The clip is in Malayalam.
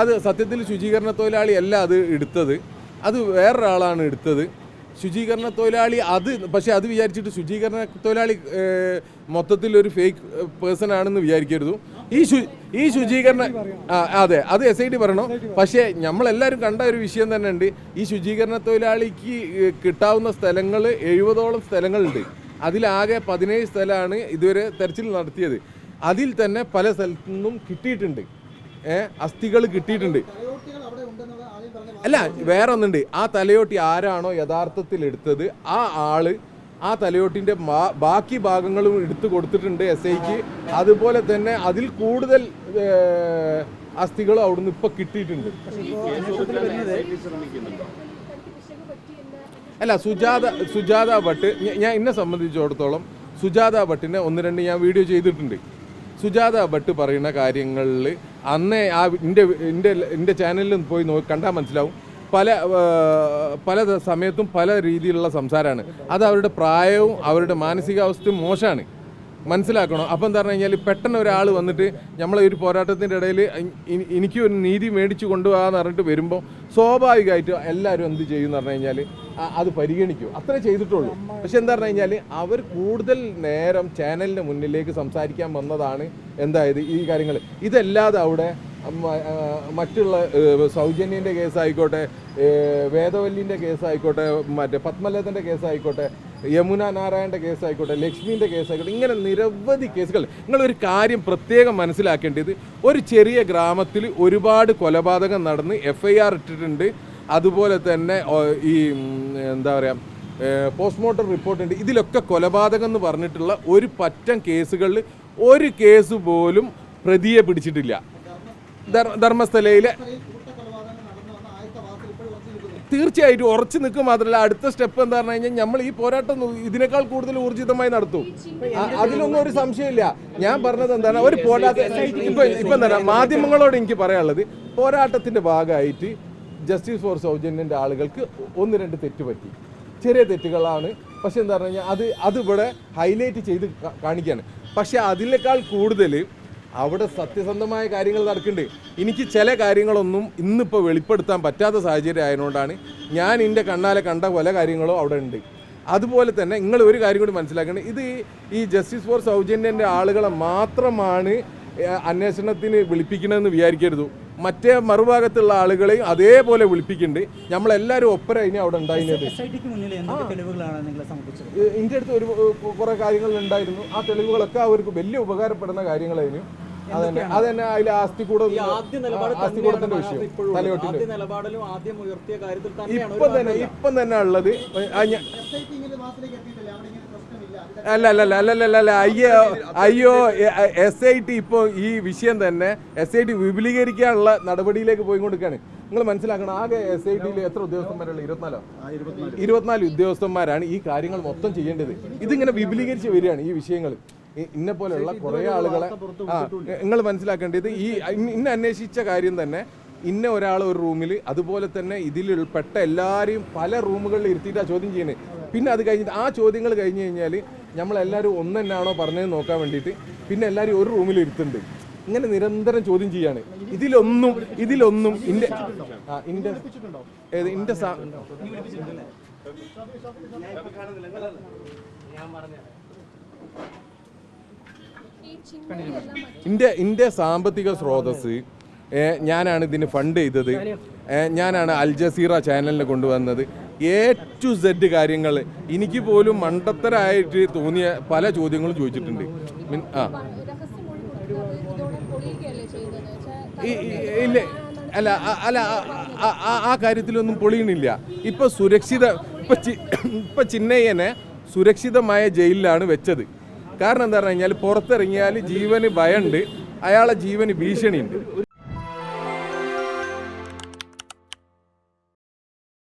അത് സത്യത്തിൽ ശുചീകരണ തൊഴിലാളി അല്ല അത് എടുത്തത്. അത് വേറൊരാളാണ് എടുത്തത്. ശുചീകരണ തൊഴിലാളി അത് പക്ഷേ അത് വിചാരിച്ചിട്ട് ശുചീകരണ തൊഴിലാളി മൊത്തത്തിൽ ഒരു ഫേക്ക് പേഴ്സൺ ആണെന്ന് വിചാരിക്കരുത്. ഈ ഈ ശുചീകരണ അതെ അത് എസ് ഐ ഡി പറയണം? പക്ഷേ നമ്മളെല്ലാവരും കണ്ട ഒരു വിഷയം തന്നെ ഉണ്ട്. ഈ ശുചീകരണ തൊഴിലാളിക്ക് കിട്ടാവുന്ന സ്ഥലങ്ങൾ എഴുപതോളം സ്ഥലങ്ങളുണ്ട്. അതിലാകെ പതിനേഴ് സ്ഥലമാണ് ഇതുവരെ തെരച്ചിൽ നടത്തിയത്. അതിൽ തന്നെ പല സ്ഥലത്തു നിന്നും കിട്ടിയിട്ടുണ്ട്. അസ്ഥികൾ കിട്ടിയിട്ടുണ്ട്. അല്ല വേറെ ഒന്നുണ്ട് ആ തലയോട്ടി ആരാണോ യഥാർത്ഥത്തിൽ എടുത്തത് ആ ആൾ ആ തലയോട്ടിന്റെ ബാക്കി ഭാഗങ്ങളും എടുത്തു കൊടുത്തിട്ടുണ്ട് എസ് ഐക്ക്. അതുപോലെ തന്നെ അതിൽ കൂടുതൽ അസ്ഥികൾ അവിടുന്ന് ഇപ്പൊ കിട്ടിയിട്ടുണ്ട്. അല്ല സുജാത സുജാത ഭട്ട് ഞാൻ എന്നെ സംബന്ധിച്ചിടത്തോളം സുജാത ഭട്ടിനെ ഒന്ന് രണ്ട് ഞാൻ വീഡിയോ ചെയ്തിട്ടുണ്ട്. സുജാത ഭട്ട് പറയുന്ന കാര്യങ്ങളിൽ അന്നേ ആ എന്റെ എന്റെ എന്റെ ചാനലിൽ പോയി നോ കണ്ടാൽ മനസ്സിലാവും. പല പല സമയത്തും പല രീതിയിലുള്ള സംസാരമാണ് അത് അവരുടെ പ്രായവും അവരുടെ മാനസികാവസ്ഥയും മോശമാണ്. മനസ്സിലാക്കണം. അപ്പം എന്താ പറഞ്ഞു കഴിഞ്ഞാൽ പെട്ടെന്ന് ഒരാൾ വന്നിട്ട് നമ്മളെ ഒരു പോരാട്ടത്തിന്റെ ഇടയിൽ എനിക്ക് ഒരു നീതി മേടിച്ചു കൊണ്ടുപോകാന്ന് പറഞ്ഞിട്ട് വരുമ്പോൾ സ്വാഭാവികമായിട്ട് എല്ലാവരും എന്ത് ചെയ്യും എന്ന് പറഞ്ഞു കഴിഞ്ഞാൽ അത് പരിഗണിക്കും. അത്ര ചെയ്തിട്ടുള്ളൂ. പക്ഷെ എന്താ പറഞ്ഞു കഴിഞ്ഞാൽ അവർ കൂടുതൽ നേരം ചാനലിന്റെ മുന്നിലേക്ക് സംസാരിക്കാൻ വന്നതാണ് എന്തായത് ഈ കാര്യങ്ങൾ ഇതല്ലാതെ അവിടെ മറ്റുള്ള സൗജന്യന്റെ കേസായിക്കോട്ടെ വേദവല്ലിന്റെ കേസായിക്കോട്ടെ മറ്റേ പത്മലതന്റെ കേസായിക്കോട്ടെ യമുന നാരായണന്റെ കേസായിക്കോട്ടെ ലക്ഷ്മീന്റെ കേസായിക്കോട്ടെ ഇങ്ങനെ നിരവധി കേസുകൾ. നിങ്ങൾ ഒരു കാര്യം പ്രത്യേകം മനസ്സിലാക്കേണ്ടത് ഒരു ചെറിയ ഗ്രാമത്തിൽ ഒരുപാട് കൊലപാതകം നടന്ന് എഫ് ഐ ആർ ഇട്ടിട്ടുണ്ട്. അതുപോലെ തന്നെ ഈ എന്താ പറയുക പോസ്റ്റ്മോർട്ടം റിപ്പോർട്ടുണ്ട്. ഇതിലൊക്കെ കൊലപാതകം എന്ന് പറഞ്ഞിട്ടുള്ള ഒരു പറ്റം കേസുകളിൽ ഒരു കേസ് പോലും പ്രതിയെ പിടിച്ചിട്ടില്ല. ധർ- ധർമ്മസ്ഥലയിലെ തീർച്ചയായിട്ടും ഉറച്ചു നിൽക്കും മാത്രമല്ല അടുത്ത സ്റ്റെപ്പ് എന്താ പറഞ്ഞു കഴിഞ്ഞാൽ നമ്മൾ ഈ പോരാട്ടം ഇതിനേക്കാൾ കൂടുതൽ ഊർജിതമായി നടത്തും. അതിലൊന്നും ഒരു സംശയമില്ല. ഞാൻ പറഞ്ഞത് എന്താണ്? ഒരു പോരാട്ട ഇപ്പൊ ഇപ്പൊ എന്താണ്? മാധ്യമങ്ങളോട് എനിക്ക് പറയാനുള്ളത് പോരാട്ടത്തിന്റെ ഭാഗമായിട്ട് ജസ്റ്റിസ് ഫോർ സൗജന്യന്റെ ആളുകൾക്ക് ഒന്ന് രണ്ട് തെറ്റ് പറ്റി. ചെറിയ തെറ്റുകളാണ്. പക്ഷെ എന്താ പറഞ്ഞു കഴിഞ്ഞാൽ അത് അതിവിടെ ഹൈലൈറ്റ് ചെയ്ത് കാണിക്കുകയാണ്. പക്ഷെ അതിനേക്കാൾ കൂടുതൽ അവിടെ സത്യസന്ധമായ കാര്യങ്ങൾ നടക്കുന്നുണ്ട്. എനിക്ക് ചില കാര്യങ്ങളൊന്നും ഇന്നിപ്പോൾ വെളിപ്പെടുത്താൻ പറ്റാത്ത സാഹചര്യം ആയതുകൊണ്ടാണ് ഞാൻ എന്റെ കണ്ണാലെ കണ്ട പല കാര്യങ്ങളും അവിടെ ഉണ്ട്. അതുപോലെ തന്നെ നിങ്ങൾ ഒരു കാര്യം കൂടി മനസ്സിലാക്കണം ഇത് ഈ- ജസ്റ്റിസ് ഫോർ സൗജന്യന്റെ ആളുകളെ മാത്രമാണ് അന്വേഷണത്തിന് വിളിപ്പിക്കണമെന്ന് വിചാരിക്കരുത്. മറ്റേ മറുഭാഗത്തുള്ള ആളുകളെയും അതേപോലെ വിളിപ്പിക്കുന്നുണ്ട്. നമ്മളെല്ലാവരും ഒപ്പര ഇനി അവിടെ ഉണ്ടായിരുന്നത്. എന്റെ അടുത്ത് ഒരു കുറേ കാര്യങ്ങൾ ഉണ്ടായിരുന്നു ആ തെളിവുകളൊക്കെ അവർക്ക് വലിയ ഉപകാരപ്പെടുന്ന കാര്യങ്ങളായിരുന്നു. അതന്നെ അതന്നെ അതിൽ വിഷയം. തലയോട്ടിന്റെ ആദ്യ നിലപാടിലും ആദ്യം ഉയർത്തിയ കാര്യത്തിൽ തന്നെയാണ് ഇപ്പം തന്നെ ഇപ്പം തന്നെ ഉള്ളത്. അല്ല അല്ല അല്ല അല്ല അല്ല അല്ല. അയ്യോ അയ്യോ എസ് ഐ ടി ഇപ്പോൾ ഈ വിഷയം തന്നെ എസ് ഐ ടി വിപുലീകരിക്കാനുള്ള നടപടിയിലേക്ക് പോയിക്കൊണ്ടിരിക്കുകയാണ്. നിങ്ങൾ മനസ്സിലാക്കണം ആകെ എസ് ഐ ടിയിൽ എത്ര ഉദ്യോഗസ്ഥന്മാരുള്ള? ഇരുപത്തിനാലോ? ഇരുപത്തിനാല്. ഉദ്യോഗസ്ഥന്മാരാണ് ഈ കാര്യങ്ങൾ മൊത്തം ചെയ്യേണ്ടത്. ഇതിങ്ങനെ വിപുലീകരിച്ച് വരികയാണ് ഈ വിഷയങ്ങൾ ഇന്നെ പോലെയുള്ള കുറേ ആളുകളെ ആ നിങ്ങൾ മനസ്സിലാക്കേണ്ടത് ഈ ഇന്ന- ഇന്ന് അന്വേഷിച്ച കാര്യം തന്നെ ഇന്ന ഒരാൾ ഒരു റൂമിൽ അതുപോലെ തന്നെ ഇതിൽ ഉൾപ്പെട്ട എല്ലാവരെയും പല റൂമുകളിൽ ഇരുത്തിയിട്ടാണ് ചോദ്യം ചെയ്യുന്നത് പിന്നെ അത് കഴിഞ്ഞിട്ട് ആ ചോദ്യങ്ങൾ കഴിഞ്ഞ് കഴിഞ്ഞാൽ നമ്മളെല്ലാവരും ഒന്ന് തന്നെയാണോ പറഞ്ഞത് നോക്കാൻ വേണ്ടിയിട്ട് പിന്നെ എല്ലാവരും ഒരു റൂമിൽ ഇരുത്തുന്നുണ്ട്. ഇങ്ങനെ നിരന്തരം ചോദ്യം ചെയ്യാണ്. ഇതിലൊന്നും ഇതിലൊന്നും ഇന്റെ ആ ഇന്റെ ഏത് ഇന്റെ സാ ഇന്റെ ഇന്ത്യ സാമ്പത്തിക സ്രോതസ് ഞാനാണ് ഇതിന് ഫണ്ട് ചെയ്തത്. ഞാനാണ് അൽ ജസീറ ചാനലിന് കൊണ്ടുവന്നത്. എ ടു സെഡ് കാര്യങ്ങൾ എനിക്ക് പോലും മണ്ടത്തരായിട്ട് തോന്നിയ പല ചോദ്യങ്ങളും ചോദിച്ചിട്ടുണ്ട്. ആ. ഇല്ല അല്ല അല്ല ആ- കാര്യത്തിലൊന്നും പൊളിയണില്ല. ഇപ്പൊ സുരക്ഷിത ഇപ്പൊ ഇപ്പൊ ചിന്നയ്യനെ സുരക്ഷിതമായ ജയിലിലാണ് വെച്ചത്. കാരണം എന്താ പറഞ്ഞു കഴിഞ്ഞാൽ പുറത്തിറങ്ങിയാൽ ജീവന് ഭയമുണ്ട് അയാളെ ജീവന് ഭീഷണിയുണ്ട്.